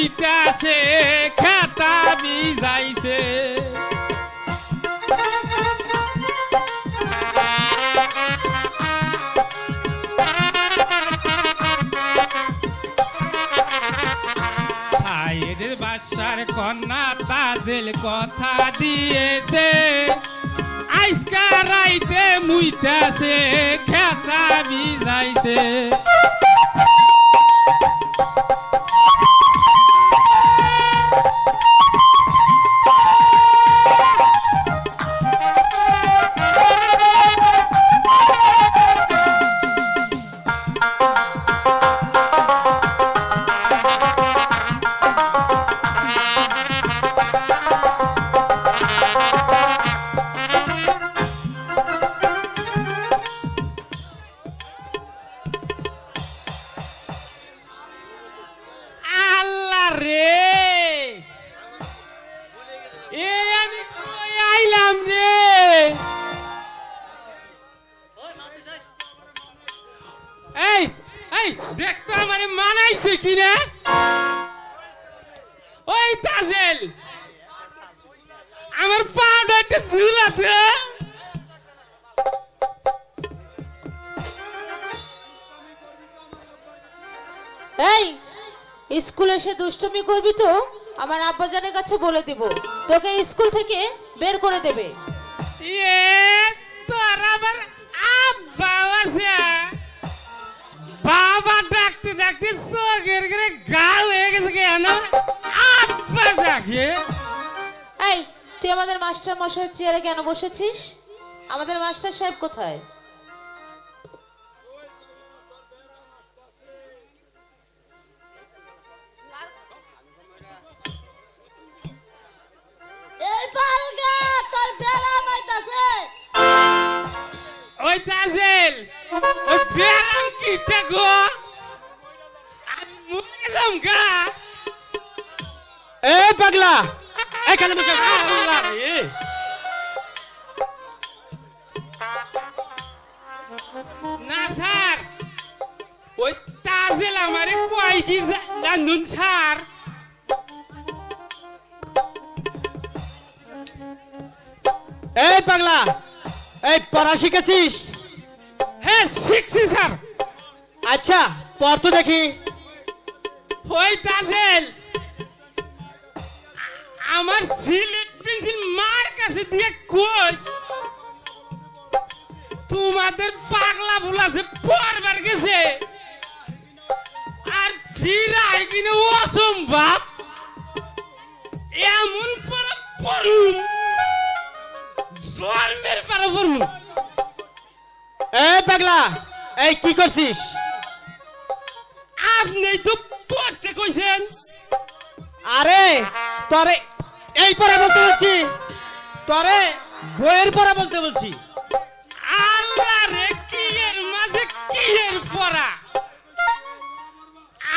মুইতাছে খাতা বিজাইছে বাসার কন্যা তাজেল কথা দিয়েছে। আইসকা রাইতে মুইতাছে খেতা বিজাইছে এসে দুষ্টুমি করবি তো আমার আব্বাজানের কাছে বলে দিব। তোকে স্কুল থেকে বের করে দেবে। আবার বাবা ডাকতে ডাকতে চোখের করে গাল হয়ে গেছে কেন আব্বা ডাকে। এই তুই আমাদের মাস্টার মশাইয়ের চেয়ারে কেন বসেছিস? আমাদের মাস্টার সাহেব কোথায়? ওই তাজেল ওই বেরাম কিতে গো আমি মরে যাম গা এ পাগলা এখানে বসে আল্লাহ রে না স্যার ওই তাজেল আমারে কয় কি জানুন স্যার এই পাগলা এই পড়া শিখেছিস? হ্যাঁ শিখছি স্যার। আচ্ছা তো দেখি। ওই তাজেল আমার সিলেট পেন্সিল মার কাছে দিয়ে কোষ তোমাদের পাগলা ভুলাছে পরবার গেছে। আর ফিরাই কিনে অসম্ভব এমন পড়া পড়ুন জন্মের পারা পড়ুন এই পাগলা এই কি করছিস? আপনি তো পড়তে কইছেন। আরে তরে এই পড়া বলতে বলছি। তরে বইয়ের পড়া বলতে বলছি। আল্লাহ রে কি এর মাঝে কি এর পড়া?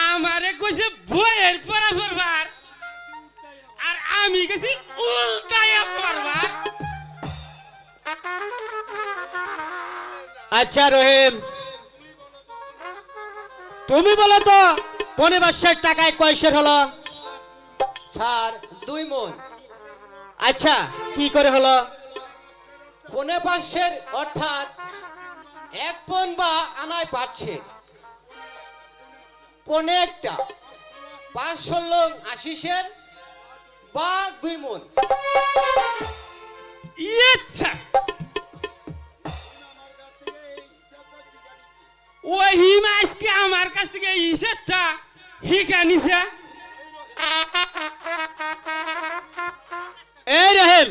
আমারে কইছে বইয়ের পড়া পড়বার। আর আমি গেছি উল্টায়া পড়বার। আচ্ছা রহিম। তুমি বলো তো পনেরোশের টাকায় কয়শের হলো? স্যার দুই মন। আচ্ছা কি করে হলো? পনে পাঁচশের অর্থাৎ এক পন বা আনায় পাচ্ছে পনে একটা পাঁচ ষোলো আশি সের বা দুই মন। ইচ্ছা ওই হিম আজকে আমার কাছ থেকে এই হিসেবটা হিকা নিছে। এই রহিম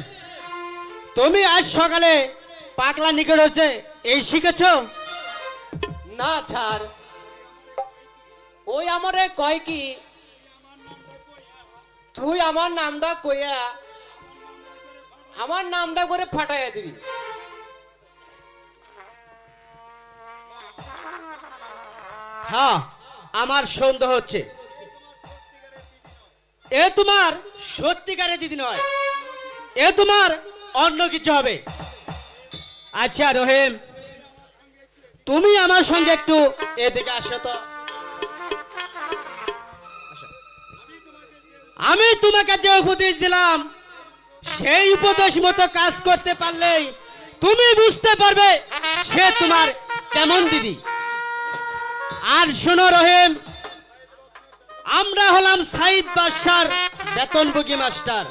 তুমি আজ সকালে পাগলা নিকট হচ্ছে এই শিখেছো? না স্যার। ওই আমারে কয় কি তুই আমার নামটা কইয়া আমার নামটা করে ফাটাইয়া দিবি। হ্যাঁ আমার সন্দেহ হচ্ছে। এ তোমার সত্যিকারের দিদি নয়। এ তোমার অন্য কিছু হবে। আচ্ছা রহিম, তুমি আমার সঙ্গে একটু এদিকে আসো তো। আমি তোমাকে যে উপদেশ দিলাম সেই উপদেশ মতো কাজ করতে পারলে তুমি বুঝতে পারবে সে তোমার কেমন দিদি। আর শোনো রহিম, আমরা হলাম সাইদ বাদশার বেতনভোগী মাস্টার।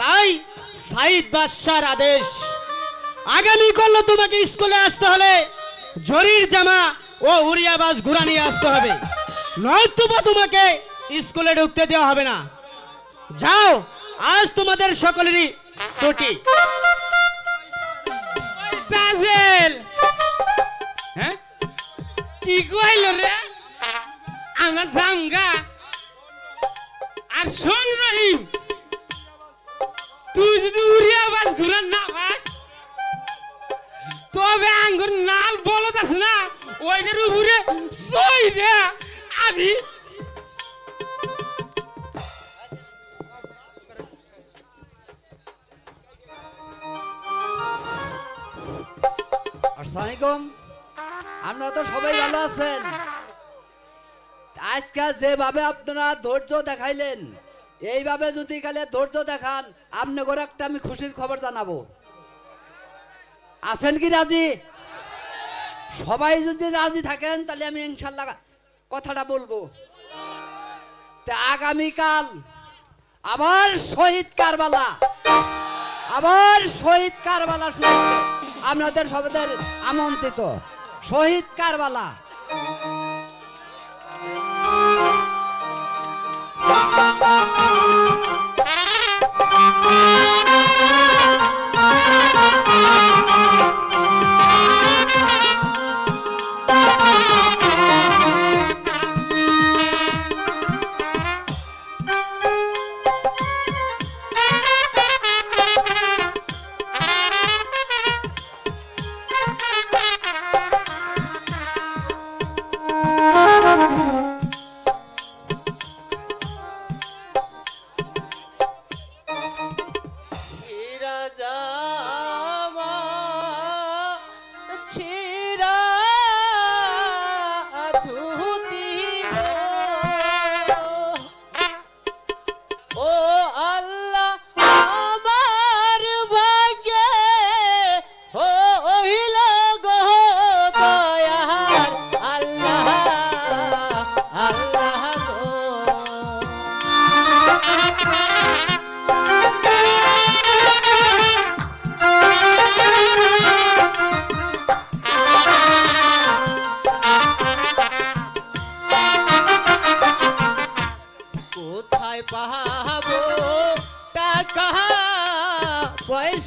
তাই সাইদ বাদশার আদেশ, আগামী করল তোমাকে স্কুলে আসতে হলে জরির জামা ও উড়িয়াবাজ ঘুরা নিয়ে আসতে হবে। নয়তো তোমাকে স্কুলে ঢুকতে দেওয়া হবে না। যাও আজ তোমাদের সকলেরই ছুটি। হ্যাঁ? কি কইল রে? আমরা জামগা আর শোন রহিম তুই যদি উড়িয়া বাস ঘুরান না পাস তবে আঙ্গুর নাল বলত আছে না ওইটার উপরে সই দে। আমি আসসালামাইকুম আপনারা তো সবাই ভালো আছেন। আজকাল যেভাবে আপনারা ধৈর্য দেখাইলেন, এইভাবে যদি কালে ধৈর্য দেখান আপনি করে একটা আমি খুশির খবর জানাব। আছেন কি রাজি? সবাই যদি রাজি থাকেন, তাহলে আমি ইনশাল্লাহ কথাটা বলব। তা আগামীকাল আবার শহীদ কারবালা, আবার শহীদ কারবালা শুরু। আপনাদের সবাদের আমন্ত্রিত শহীদ কারবালা। ছিড়া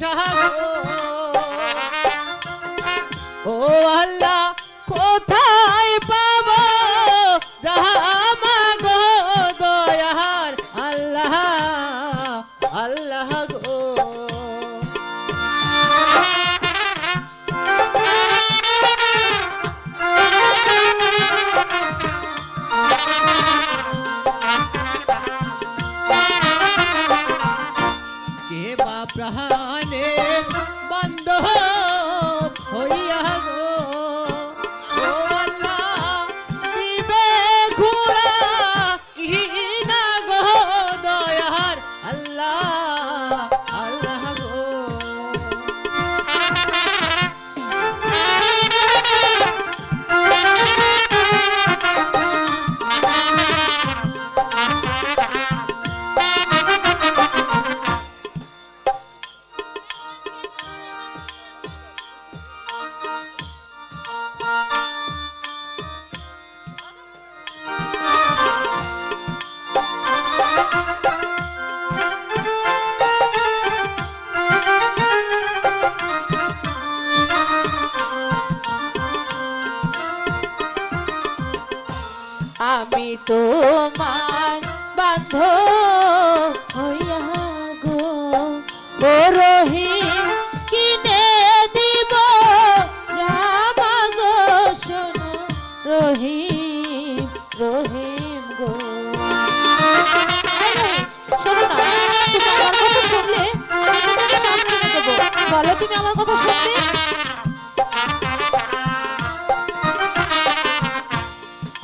গো ও বলো তুমি আমার কথা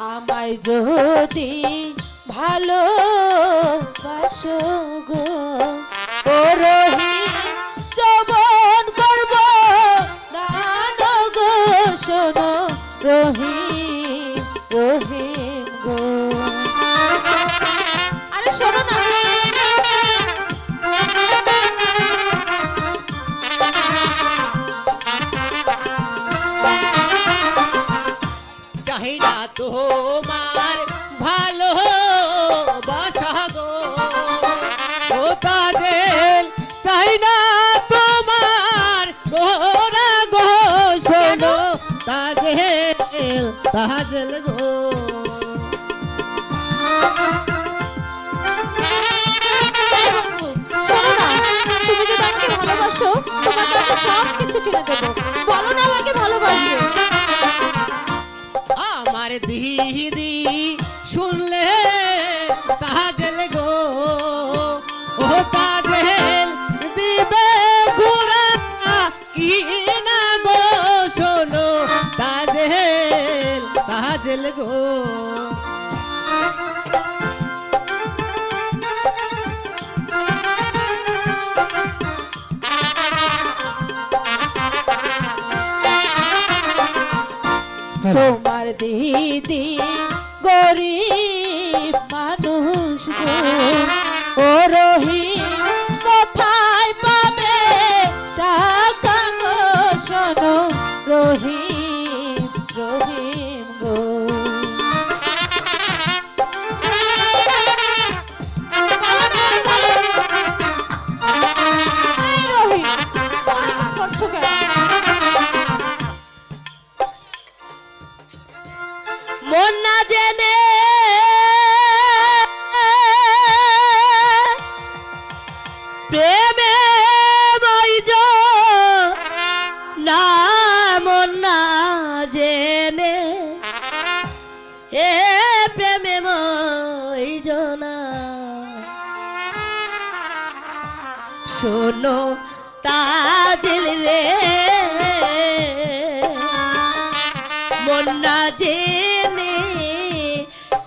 আমায় যদি রহি রহি তাহা জেলে গো। তুমি যদি আমাকে ভালোবাসো তোমাকে আমি সব কিছু কিনে দেবো। বলো না আমাকে ভালোবাসো। আমার দিদি শুনলে তাহা জেলে গো। ও পাগলে গো। তোমার দিদি গরিব মানুষ ও রহি কোথায় পাবে টাকা শোনো রহি রহি প্রেম জনা। শোনো তাজিল রে। মন্না যে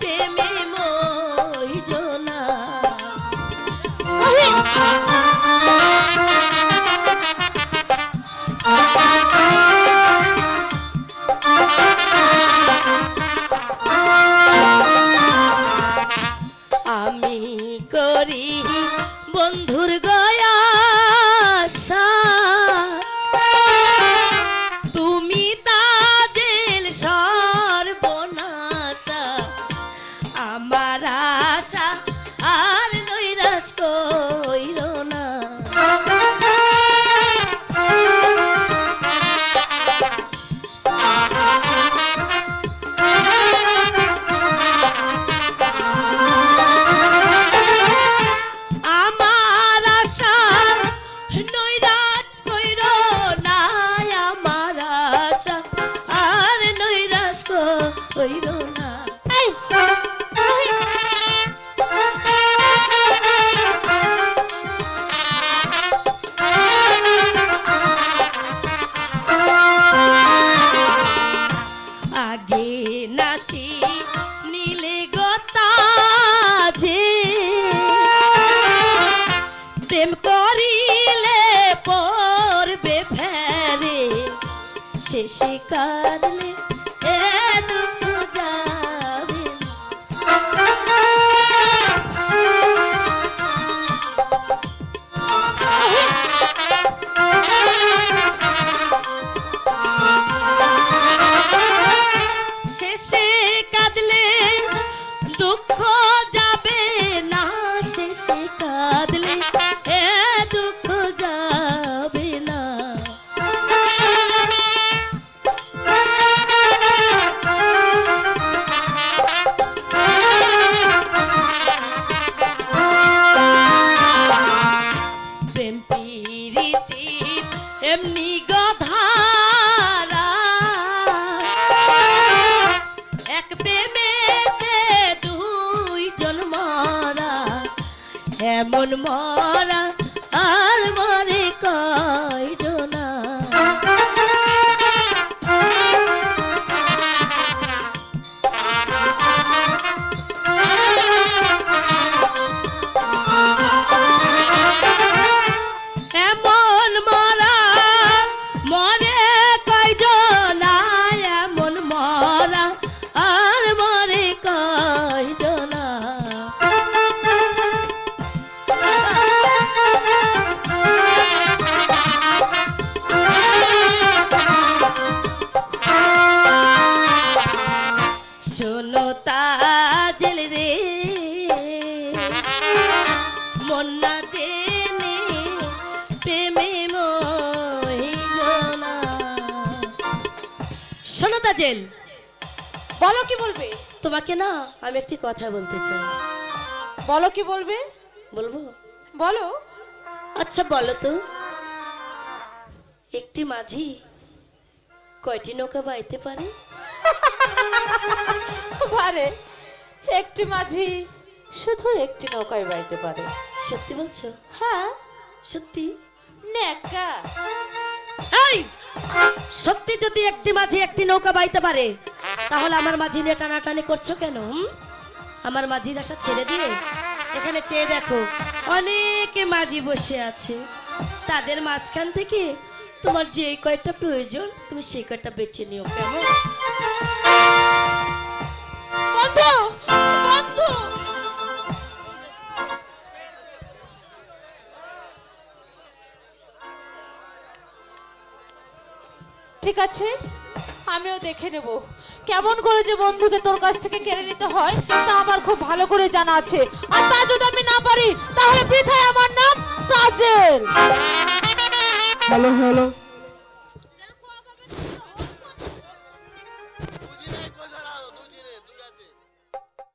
তেমে মই জনা শোনো তাজেল রে। মন্না জেনে প্রেমে মহিল শোনো তাজেল বলো কি বলবে? তোমাকে না আমি একটি কথা বলতে চাই। বলো কি বলবে? বলব? বলো। আচ্ছা বলো তো। একটি মাঝি কয়টি নৌকা বাইতে পারে? পারে একটি মাঝি শুধু একটি নৌকায় বাইতে পারে। সত্যি বলছো? হ্যাঁ। সত্যি? নেকা এই সত্যি যদি একটি মাঝি একটি নৌকা বাইতে পারে তাহলে আমার মাঝি নিয়ে টানাটানি করছ কেন হুম? আমার মাঝির আশা ছেড়ে দিয়ে এখানে চেয়ে দেখো অনেকে মাঝি বসে আছে। তাদের মাঝখান থেকে তোমার যে কয়টা প্রয়োজন তুমি সেই কয়টা বেছে নিও কেমন? আছে আমিও দেখে নেব। কেমন করে যে বন্ধুকে তোর কাছ থেকে কেড়ে নিতে হয়, তা আমার খুব ভালো করে জানা আছে। আর তা যদি আমি না পারি, তাহলে বৃথায় আমার নাম সাজেল হ্যালো হ্যালো।